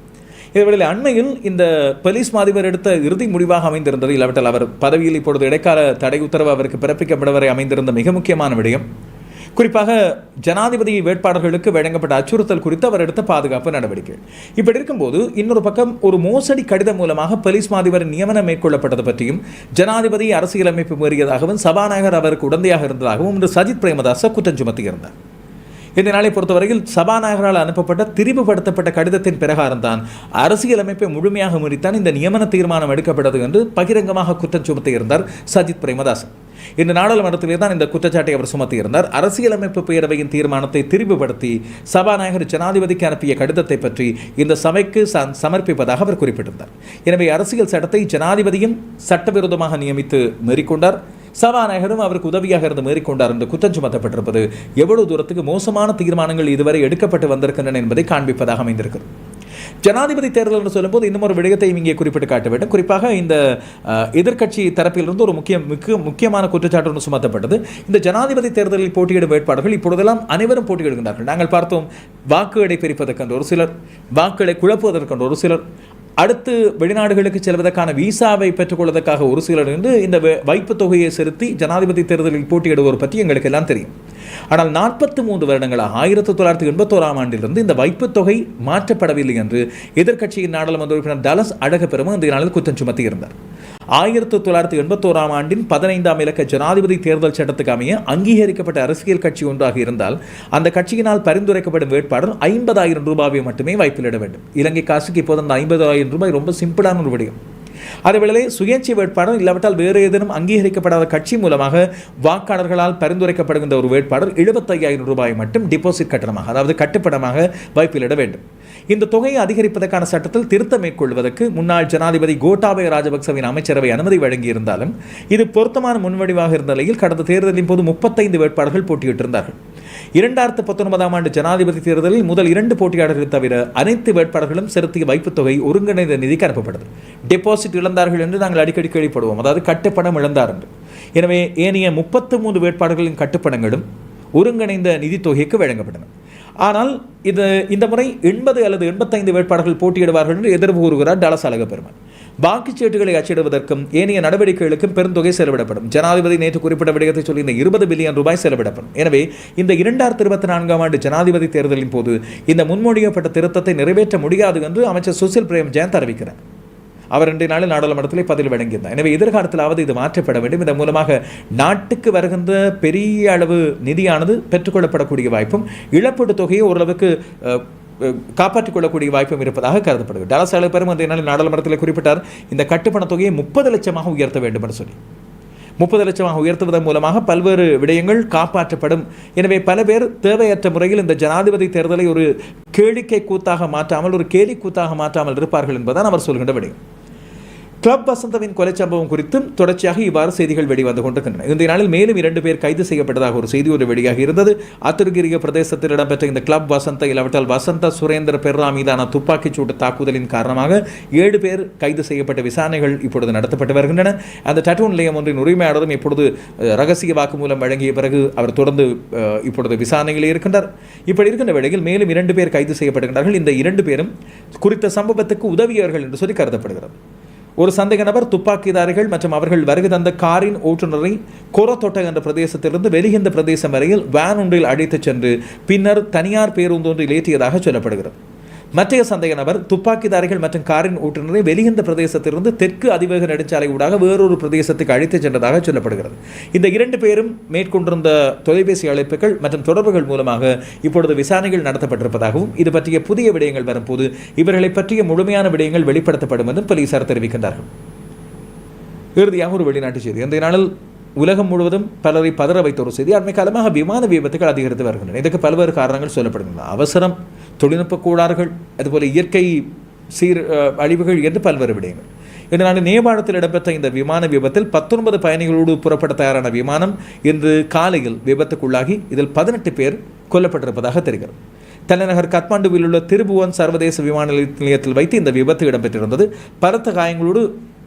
இதேவேளை அண்மையில் இந்த போலீஸ் மாதிபர் எடுத்த இறுதி முடிவாக அமைந்திருந்தது. இல்லாவிட்டால் அவர் பதவியில் இப்பொழுது இடைக்கால தடை உத்தரவு அவருக்கு பிறப்பிக்கப்படவரை அமைந்திருந்த மிக முக்கியமான விடயம். குறிப்பாக ஜனாதிபதி வேட்பாளர்களுக்கு வழங்கப்பட்ட அச்சுறுத்தல் குறித்து அவர் எடுத்த பாதுகாப்பு நடவடிக்கை. இப்படி இருக்கும்போது இன்னொரு பக்கம் ஒரு மோசடி கடிதம் மூலமாக போலீஸ் மாதிபர் நியமனம் மேற்கொள்ளப்பட்டது பற்றியும் ஜனாதிபதி அரசியலமைப்பு மீறியதாகவும் சபாநாயகர் அவருக்கு உடந்தையாக இருந்ததாகவும் இன்று சஜித் பிரேமதாச குற்றம் சுமத்தியிருந்தார். இந்த நாளை பொறுத்தவரையில் சபாநாயகரால் அனுப்பப்பட்ட திரிவுபடுத்தப்பட்ட கடிதத்தின் பிரகாரம்தான். அரசியலமைப்பை முழுமையாக முறித்தான் இந்த நியமன தீர்மானம் எடுக்கப்பட்டது என்று பகிரங்கமாக குற்றம் சுமத்தியிருந்தார் சஜித் பிரேமதாசன். இந்த நாடாளுமன்றத்திலே தான் இந்த குற்றச்சாட்டை அவர் சுமத்தியிருந்தார் அரசியலமைப்பு பேரவையின் தீர்மானத்தை திரிவுபடுத்தி சபாநாயகர் ஜனாதிபதிக்கு அனுப்பிய கடிதத்தை பற்றி இந்த சபைக்கு சமர்ப்பிப்பதாக அவர் குறிப்பிட்டிருந்தார். எனவே அரசியல் சட்டத்தை ஜனாதிபதியும் சட்டவிரோதமாக நியமித்து மீறிக்கொண்டார் சபாநாயகரும் அவருக்கு உதவியாக இருந்து மேற்கொண்டார் என்று குற்றம் சுமத்தப்பட்டிருப்பது எவ்வளவு தூரத்துக்கு மோசமான தீர்மானங்கள் இதுவரை எடுக்கப்பட்டு வந்திருக்கின்றன என்பதை காண்பிப்பதாக அமைந்திருக்கிறது. ஜனாதிபதி தேர்தல் என்று சொல்லும்போது இன்னும் ஒரு விடயத்தை இங்கே குறிப்பிட்டு காட்ட வேண்டும். குறிப்பாக இந்த எதிர்க்கட்சி தரப்பிலிருந்து ஒரு முக்கிய மிக முக்கியமான குற்றச்சாட்டு ஒன்று சுமத்தப்பட்டது. இந்த ஜனாதிபதி தேர்தலில் போட்டியிடும் வேட்பாளர்கள் இப்பொழுதெல்லாம் அனைவரும் போட்டியிடுகின்றார்கள். நாங்கள் பார்த்தோம் வாக்குகளை பிரிப்பதற்கென்று ஒரு சிலர் வாக்குகளை குழப்புவதற்கென்று ஒரு சிலர் அடுத்து வெளிநாடுகளுக்கு செல்வதற்கான விசாவை பெற்றுக்கொள்வதற்காக ஒரு சிலர் என்று இந்த வைப்பு தொகையை செலுத்தி ஜனாதிபதி தேர்தலில் போட்டியிடுவோர் பற்றி எங்களுக்கு எல்லாம் தெரியும். ஆனால் நாற்பத்தி மூன்று வருடங்களாக ஆயிரத்தி தொள்ளாயிரத்தி எண்பத்தோராம் ஆண்டிலிருந்து இந்த வைப்புத் தொகை மாற்றப்படவில்லை என்று எதிர்க்கட்சியின் நாடாளுமன்ற உறுப்பினர் தலஸ் அழகப்பெரும இந்த நாளில் குற்றம் சுமத்தியிருந்தார். ஆயிரத்தி தொள்ளாயிரத்தி எண்பத்தோராம் ஆண்டின் பதினைந்தாம் இலக்க ஜனாதிபதி தேர்தல் சட்டத்துக்கு அமைய அங்கீகரிக்கப்பட்ட அரசியல் கட்சி ஒன்றாக இருந்தால் அந்த கட்சியினால் பரிந்துரைக்கப்படும் வேட்பாளர் ஐம்பதாயிரம் ரூபாயை மட்டுமே வாய்ப்பிலிட வேண்டும். இலங்கை காசுக்கு இப்போது அந்த ஐம்பதாயிரம் ரூபாய் ரொம்ப சிம்பிளான ஒரு விடயம். அதேவேளை சுயேட்சை வேட்பாளர் இல்லாவிட்டால் வேறு ஏதேனும் அங்கீகரிக்கப்படாத கட்சி மூலமாக வாக்காளர்களால் பரிந்துரைக்கப்படுகின்ற ஒரு வேட்பாளர் எழுபத்தையாயிரம் ரூபாய் மட்டும் டிபாசிட் கட்டணமாக அதாவது கட்டுப்படமாக வாய்ப்பிலிட வேண்டும். இந்த தொகையை அதிகரிப்பதற்கான சட்டத்தில் திருத்தம் மேற்கொள்வதற்கு முன்னாள் ஜனாதிபதி கோட்டாபய ராஜபக்சவின் அமைச்சரவை அனுமதி வழங்கியிருந்தாலும் இது பொருத்தமான முன்வடிவாக இருந்த நிலையில் கடந்த தேர்தலின் போது முப்பத்தைந்து வேட்பாளர்கள் போட்டியிட்டிருந்தார்கள். இரண்டாயிரத்து பத்தொன்பதாம் ஆண்டு ஜனாதிபதி தேர்தலில் முதல் இரண்டு போட்டியாளர்கள் தவிர அனைத்து வேட்பாளர்களும் செலுத்திய வைப்புத் தொகை ஒருங்கிணைந்த நிதிக்கு அனுப்பப்பட்டது. டெபாசிட் இழந்தார்கள் என்று நாங்கள் அடிக்கடி கேள்விப்படுவோம். அதாவது கட்டுப்பணம் இழந்தார் என்று. எனவே ஏனைய முப்பத்து மூன்று வேட்பாளர்களின் கட்டுப்பணங்களும் ஒருங்கிணைந்த நிதித்தொகைக்கு வழங்கப்பட்டன. ஆனால் இது இந்த முறை எண்பது அல்லது எண்பத்தைந்து வேட்பாளர்கள் போட்டியிடுவார்கள் என்று எதிர்ப்பு கூறுகிறார் டலஸ் அழகப்பெருமான். வாக்குச்சீட்டுகளை அச்சிடுவதற்கும் ஏனைய நடவடிக்கைகளுக்கும் பெருந்தொகை செலவிடப்படும். ஜனாதிபதி நேற்று குறிப்பிட்ட விடயத்தை சொல்லி இந்த இருபது பில்லியன் ரூபாய் செலவிடப்படும். எனவே இந்த இரண்டாயிரத்தி இருபத்தி நான்காம் ஆண்டு ஜனாதிபதி தேர்தலின் போது இந்த முன்மொழியப்பட்ட திருத்தத்தை நிறைவேற்ற முடியாது என்று அமைச்சர் சுசில் பிரேம் ஜெயந்த் அறிவிக்கிறார். அவர் இன்றைய நாளில் நாடாளுமன்றத்தில் பதில் வழங்கியிருந்தார். எனவே எதிர்காலத்திலாவது இது மாற்றப்பட வேண்டும். இதன் மூலமாக நாட்டுக்கு வருகின்ற பெரிய அளவு நிதியானது பெற்றுக்கொள்ளப்படக்கூடிய வாய்ப்பும் இழப்பீடு தொகையை ஓரளவுக்கு அஹ், காப்பாற்றிக் கொள்ளக்கூடிய வாய்ப்பும் இருப்பதாக கருதப்படுகிறது. அளவு பெரும் அந்த நாடாளுமன்றத்தில் குறிப்பிட்டார் இந்த கட்டுப்பண தொகையை முப்பது லட்சமாக உயர்த்த வேண்டும் என்று சொல்லி. முப்பது லட்சமாக உயர்த்துவதன் மூலமாக பல்வேறு விடயங்கள் காப்பாற்றப்படும். எனவே பல பேர் தேவையற்ற முறையில் இந்த ஜனாதிபதி தேர்தலை ஒரு கேளிக்கை கூத்தாக மாற்றாமல் ஒரு கேலி கூத்தாக மாற்றாமல் இருப்பார்கள் என்பதுதான் அவர் சொல்கின்ற விடயம். கிளப் வசந்தவின் கொலை சம்பவம் குறித்தும் தொடர்ச்சியாக இவ்வாறு செய்திகள் வெளிவந்து கொண்டிருக்கின்றன. இந்த நாளில் மேலும் இரண்டு பேர் கைது செய்யப்பட்டதாக ஒரு செய்தி ஒரு வெளியாக இருந்தது. அத்துருகிரிய பிரதேசத்தில் இடம்பெற்ற இந்த கிளப் வசந்த இல்லாவிட்டால் வசந்த சுரேந்திர பெர்ரா மீதான துப்பாக்கிச் சூட்டு தாக்குதலின் காரணமாக ஏழு பேர் கைது செய்யப்பட்ட விசாரணைகள் இப்பொழுது நடத்தப்பட்டு வருகின்றன. அந்த டட்டூன் நிலையம் ஒன்றின் உரிமையாளரும் இப்பொழுது ரகசிய வாக்குமூலம் வழங்கிய பிறகு அவர் தொடர்ந்து இப்பொழுது விசாரணையில் இருக்கின்றார். இப்படி இருக்கின்ற வேளையில் மேலும் இரண்டு பேர் கைது செய்யப்படுகின்றார்கள் இந்த இரண்டு பேரும் குறித்த சம்பவத்துக்கு உதவியவர்கள் என்று சொல்லி கருதப்படுகிறது. ஒரு சந்தேக நபர் துப்பாக்கிதாரிகள் மற்றும் அவர்கள் வருகை தந்த காரின் ஓட்டுநரை கோரத்தொட்ட என்ற பிரதேசத்திலிருந்து வெளிகிந்த பிரதேசம் வரையில் வேன் ஒன்றில் அழைத்துச் சென்று பின்னர் தனியார் பேருந்து ஒன்றில் ஏற்றியதாக சொல்லப்படுகிறது. மற்றைய சந்தேக நபர் துப்பாக்கிதாரிகள் மற்றும் காரின் ஓட்டுநரை வெளிகிந்த பிரதேசத்திலிருந்து தெற்கு அதிவேக நெடுஞ்சாலை ஊடாக வேறொரு பிரதேசத்துக்கு அழைத்துச் சென்றதாக சொல்லப்படுகிறது. இந்த இரண்டு பேரும் மேற்கொண்டிருந்த தொலைபேசி அழைப்புகள் மற்றும் தொடர்புகள் மூலமாக இப்பொழுது விசாரணைகள் நடத்தப்பட்டிருப்பதாகவும் இது பற்றிய புதிய விடயங்கள் வரும்போது இவர்களை பற்றிய முழுமையான விடயங்கள் வெளிப்படுத்தப்படும் என்றும் போலீசார் தெரிவிக்கின்றார்கள். இறுதியாக ஒரு வெளிநாட்டு செய்தி. இந்த நாளில் உலகம் முழுவதும் பலரை பதற வைத்த ஒரு செய்தி. அண்மை காலமாக விமான விபத்துகள் அதிகரித்து வருகின்றன. இதற்கு பல்வேறு காரணங்கள் சொல்லப்படுகின்றன. அவசரம் தொழில்நுட்ப கோளாறுகள் அதுபோல் இயற்கை சீர் அழிவுகள் என்று பல்வேறு விடயங்கள். இன்று நாள் நேபாளத்தில் இடம்பெற்ற இந்த விமான விபத்தில் பத்தொன்பது பயணிகளோடு புறப்பட தயாரான விமானம் இன்று காலையில் விபத்துக்குள்ளாகி இதில் பதினெட்டு பேர் கொல்லப்பட்டிருப்பதாக தெரிகிறது. தலைநகர் கத்மாண்டுவில் உள்ள திருபுவன் சர்வதேச விமான நிலையத்தில் வைத்து இந்த விபத்து இடம்பெற்றிருந்தது. பலத்த காயங்களோடு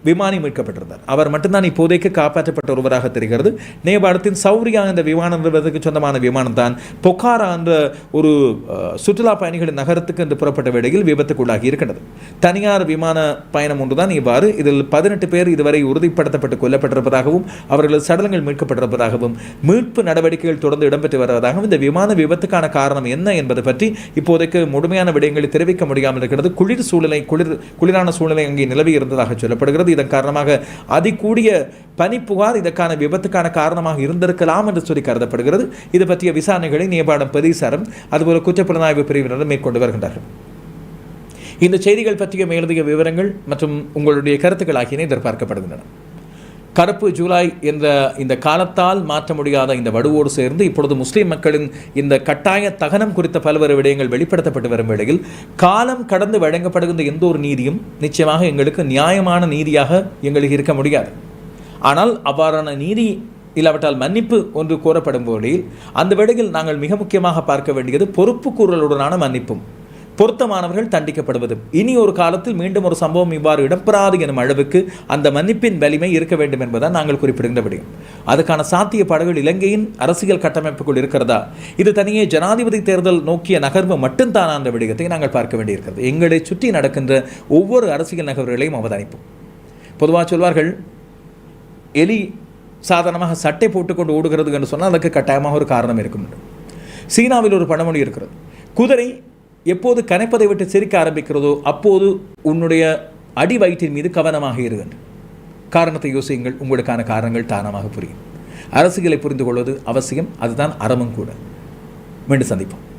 விமானி மீட்கப்பட்டிருந்தார். அவர் மட்டும்தான் இப்போதைக்கு காப்பாற்றப்பட்ட ஒருவராக தெரிகிறது. நேபாளத்தின் சௌரியா என்ற விமான நிறுவனத்துக்கு சொந்தமான விமானம் தான் பொக்காரா என்ற ஒரு சுற்றுலா பயணிகளின் நகரத்துக்கு என்று புறப்பட்ட வேளையில் விபத்துக்குள்ளாகி இருக்கின்றது. தனியார் விமான பயணம் ஒன்றுதான் இவ்வாறு. இதில் பதினெட்டு பேர் இதுவரை உறுதிப்படுத்தப்பட்டு கொல்லப்பட்டிருப்பதாகவும் அவர்களது சடலங்கள் மீட்கப்பட்டிருப்பதாகவும் மீட்பு நடவடிக்கைகள் தொடர்ந்து இடம்பெற்று வருவதாகவும் இந்த விமான விபத்துக்கான காரணம் என்ன என்பது பற்றி இப்போதைக்கு முழுமையான விடயங்களை தெரிவிக்க முடியாமல் இருக்கிறது. குளிர் சூழ்நிலை குளிர் குளிரான சூழ்நிலை அங்கே நிலவி இருந்ததாக சொல்லப்படுகிறது. இதன் காரணமாக அதிகூடிய பனிப்புகார் இதற்கான விபத்துக்கான காரணமாக இருந்திருக்கலாம் என்று சொல்லி கருதப்படுகிறது. இது பற்றிய விசாரணைகளை நேபாளம் போலீசாரும் அதுபோல குற்றப்புலனாய்வு பிரிவினரும் மேற்கொண்டு வருகின்றார்கள். இந்த செய்திகள் பற்றிய மேலதிக விவரங்கள் மற்றும் உங்களுடைய கருத்துக்கள் ஆகியன எதிர்பார்க்கப்படுகின்றன. கருப்பு ஜூலை என்ற இந்த காலத்தால் மாற்ற முடியாத இந்த வடுவோடு சேர்ந்து இப்பொழுது முஸ்லீம் மக்களின் இந்த கட்டாய தகனம் குறித்த பல்வேறு விடயங்கள் வெளிப்படுத்தப்பட்டு வரும் வேளையில் காலம் கடந்து வழங்கப்படுகின்ற எந்த ஒரு நீதியும் நிச்சயமாக எங்களுக்கு நியாயமான நீதியாக எங்களுக்கு இருக்க முடியாது. ஆனால் அவ்வாறான நீதி இல்லாவிட்டால் மன்னிப்பு ஒன்று கோரப்படும் வேளையில் அந்த வேளையில் நாங்கள் மிக முக்கியமாக பார்க்க வேண்டியது பொறுப்பு கூறலுடனான மன்னிப்பும். பொருத்தமானவர்கள் தண்டிக்கப்படுவது. இனி ஒரு காலத்தில் மீண்டும் ஒரு சம்பவம் இவ்வாறு இடம்பெறாது எனும் அளவுக்கு அந்த மன்னிப்பின் வலிமை இருக்க வேண்டும் என்பதுதான் நாங்கள் குறிப்பிடுகின்ற விடயம். அதுக்கான படகுகள் இலங்கையின் அரசியல் கட்டமைப்புக்குள் இருக்கிறதா? இது தனியே ஜனாதிபதி தேர்தல் நோக்கிய நகர்வு மட்டும்தான் அந்த விடயத்தை நாங்கள் பார்க்க வேண்டியிருக்கிறது. எங்களை சுற்றி நடக்கின்ற ஒவ்வொரு அரசியல் நகர்வுகளையும் அவதானிப்போம். பொதுவாக சொல்வார்கள் எலி சாதாரணமாக சட்டை போட்டுக்கொண்டு ஓடுகிறது என்று சொன்னால் அதுக்கு கட்டாயமாக ஒரு காரணம் இருக்கும் சீனாவில் ஒரு பழமொழி இருக்கிறது. குதிரை எப்போது கனைப்பதை விட்டு சிரிக்க ஆரம்பிக்கிறதோ அப்போது உன்னுடைய அடி வயிற்றின் மீது கவனமாக இருங்கள் காரணத்தை யோசியுங்கள். உங்களுக்கான காரணங்கள் தானமாக புரியும். அரசியலை புரிந்து கொள்வது அவசியம். அதுதான் அறமும் கூட. மீண்டும் சந்திப்போம்.